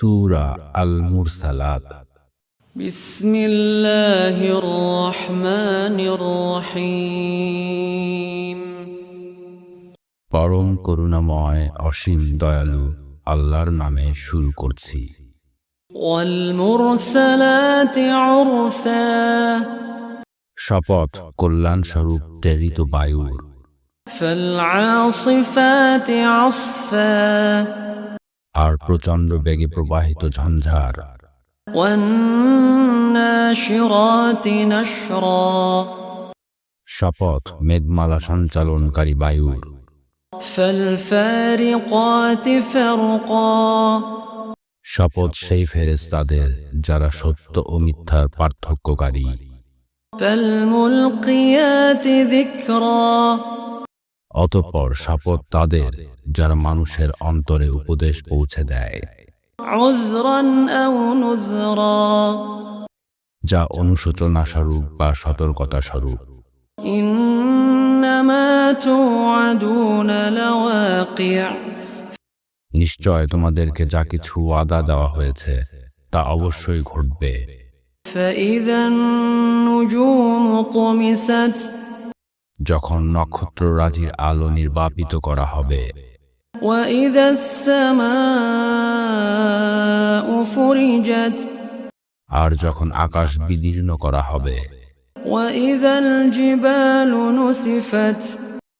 সূরা আল Mursalat بسم الله الرحمن الرحيم পরম করুণাময় অসীম দয়ালু আল্লাহর নামে শুরু করছি والمرسلات عرفا শপথ কল্যাণ স্বরূপ প্রেরিত বায়ুর فالعاصفات عصفا আর প্রচণ্ড বেগে প্রবাহিত ঝঞ্ঝার। শপথ মেঘমালা সঞ্চালনকারী বায়ুর শপথ সেই ফেরেস্তাদের যারা সত্য ও মিথ্যার পার্থক্যকারী। অতঃপর শপথ তাদের যারা মানুষের অন্তরে উপদেশ পৌঁছে দেয় عذرا أو نذرا যা অনুশোচনা স্বরূপ বা সতর্কতা স্বরূপ إنما توعدون لواقع নিশ্চয় তোমাদেরকে যা কিছু ওয়াদা দেওয়া হয়েছে তা অবশ্যই ঘটবে فإذا النجوم طمست যখন নক্ষত্ররাজির আলো নির্বাপিত করা হবে। আর যখন আকাশ বিদীর্ণ করা হবে।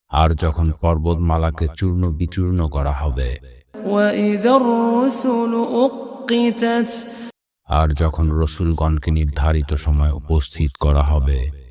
আর যখন পর্বতমালাকে চূর্ণ বিচূর্ণ করা হবে। আর যখন রসুলগণকে নির্ধারিত সময় উপস্থিত করা হবে।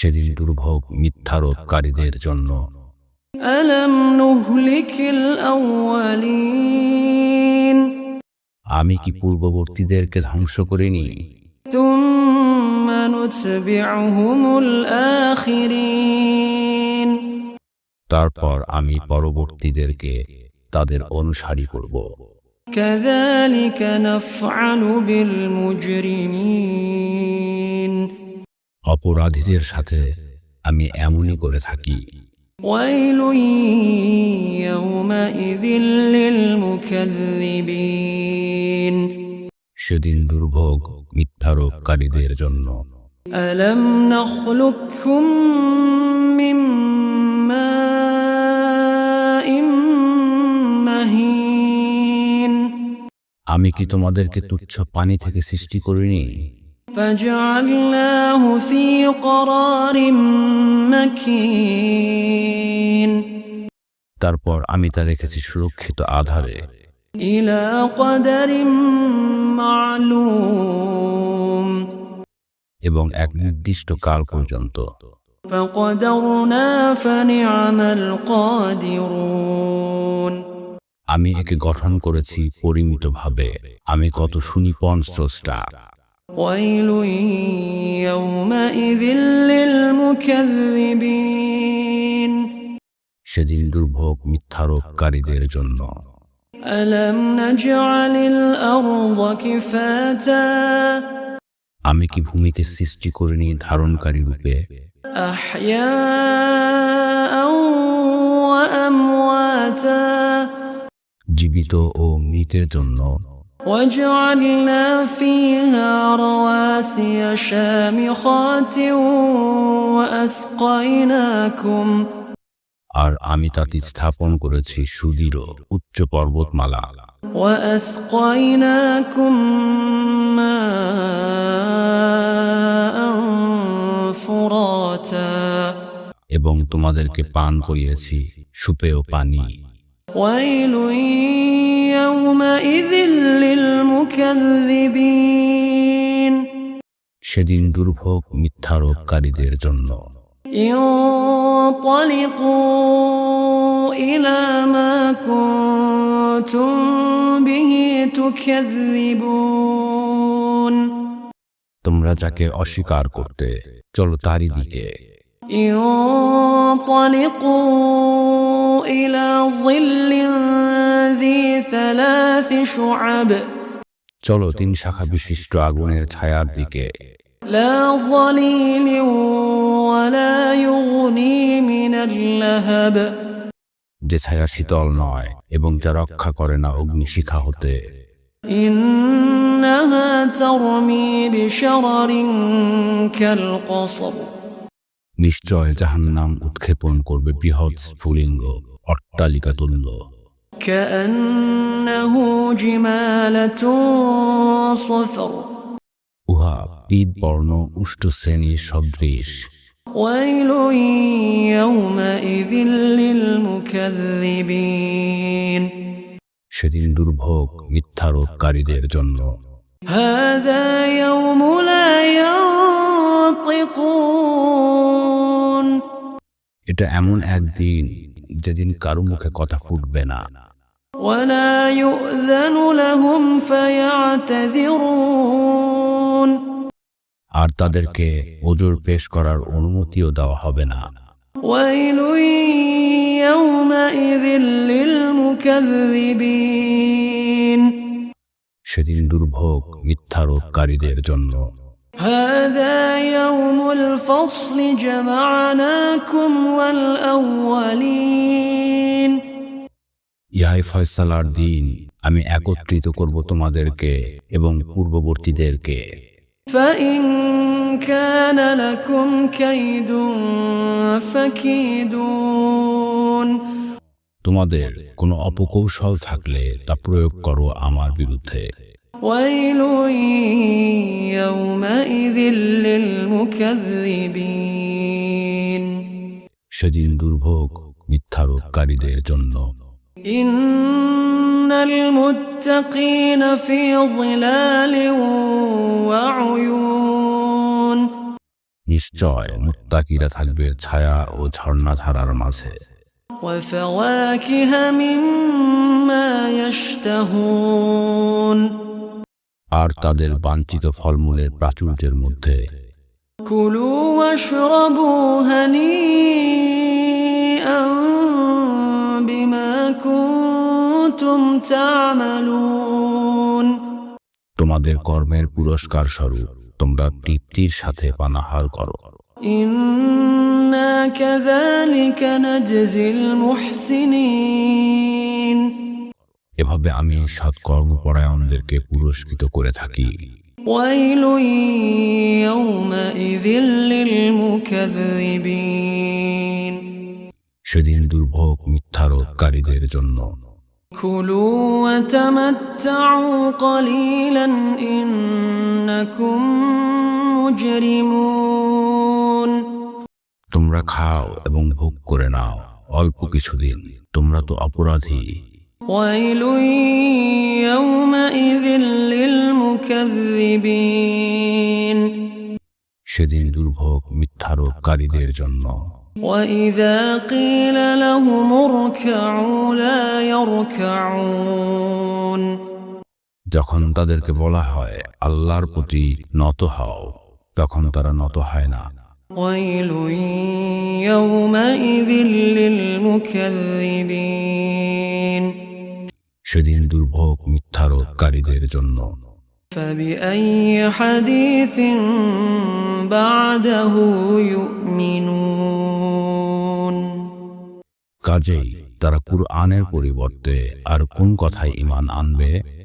সেদিন দুর্ভোগ মিথ্যারোপকারীদের জন্য ألم نهلك الأولين আমি কি পূর্ববর্তীদেরকে ধ্বংস করিনি ثم نتبعهم الآخرين তারপর আমি পরবর্তীদেরকে তাদের অনুসারী করব كذلك نفعل بالمجرمين অপরাধীদের সাথে আমি এমনই করে থাকি ويل يومئذ للمكذبين সেদিন দুর্ভোগ মিথ্যারোপকারীদের জন্য ألم نخلقكم من ماء مهين আমি কি তোমাদেরকে তুচ্ছ পানি থেকে সৃষ্টি করিনি فجعلناه في قرار مكين তারপর আমি তা রেখেছি সুরক্ষিত আধারে إلى قدر معلوم এবং এক নির্দিষ্ট কাল পর্যন্ত فقدرنا فنعم القادرون আমি একে গঠন করেছি পরিমিতভাবে আমি কত সুনিপন স্রষ্টা ويل يومئذ للمكذبين সেদিন দুর্ভোগ মিথ্যারোপকারীদের জন্য ألم نجعل الأرض كفاتا আমি কি ভূমিকে সৃষ্টি করিনি ধারণকারী রূপে أحياء وأمواتا জীবিত ও মৃতের জন্য وجعلنا فيها رواسي شامخات وأسقيناكم আর আমি তাতে স্থাপন করেছি সুদৃঢ় উচ্চ পর্বতমালা وأسقيناكم ماء فراتا এবং তোমাদেরকে পান করিয়েছি সুপেয় পানি ويل يومئذ للمكذبين সেদিন দুর্ভোগ মিথ্যারোপকারীদের জন্য انطلقوا إلى ما كنتم كنتم به تكذبون তোমরা যাকে অস্বীকার করতে চলো তারই দিকে انطلقوا চলো তিন শাখা বিশিষ্ট আগুনের ছায়ার দিকে। যে ছায়া শীতল নয় এবং যা রক্ষা করে না অগ্নিশিখা হতে। নিশ্চয় জাহান্নাম উৎক্ষেপণ করবে বৃহৎ স্ফুলিঙ্গ। অট্টালিকা তুলল উহা পিদ বর্ণ উষ্ট শ্রেণির সদৃশ। সেদিন দুর্ভোগ মিথ্যারোপকারীদের জন্য। এটা এমন একদিন যেদিন কারো মুখে কথা ফুটবে না ولا يؤذن لهم فيعتذرون আর তাদেরকে ওজোর পেশ করার অনুমতিও দেওয়া হবে না ويل يومئذ للمكذبين সেদিন দুর্ভোগ মিথ্যারোপকারীদের জন্য هذا يوم الفصل جمعناكم والأولين ইহাই ফয়সালার দিন আমি একত্রিত করব তোমাদেরকে এবং পূর্ববর্তীদেরকে فإن كان لكم كيد فكيدون তোমাদের কোনো অপকৌশল থাকলে তা প্রয়োগ করো আমার বিরুদ্ধে ويل يومئذ للمكذبين সেদিন দুর্ভোগ মিথ্যারোপকারীদের জন্য إن المتقين في ظلال وعيون নিশ্চয় মুত্তাকিরা থাকবে ছায়া ও ঝর্ণাধারার মাঝে وفواكه مما يشتهون আর তাদের বাঞ্ছিত ফলমূলের প্রাচুর্যের মধ্যে। তোমাদের কর্মের পুরস্কার স্বরূপ তোমরা তৃপ্তির সাথে পানাহার করো। ইন্না কাযালিকা নাজজিল মুহসিনিন। এভাবে আমি সৎকর্মপরায়ণদেরকে পুরস্কৃত করে থাকি ويل يومئذ للمكذبين সেদিন দুর্ভোগ মিথ্যারোপকারীদের জন্য كلوا وتمتعوا قليلا إنكم مجرمون তোমরা খাও এবং ভোগ করে নাও অল্প কিছুদিন তোমরা তো অপরাধী ويل يومئذ للمكذبين সেদিন দুর্ভোগ মিথ্যারোপকারীদের জন্য وإذا قيل لهم اركعوا لا يركعون যখন তাদেরকে বলা হয় আল্লাহর প্রতি নত হও তখন তারা নত হয় না ويل يومئذ للمكذبين সেদিন দুর্ভোগ মিথ্যারোধকারীদের জন্য। কাজেই তারা কুরআনের পরিবর্তে আর কোন কথায় ইমান আনবে?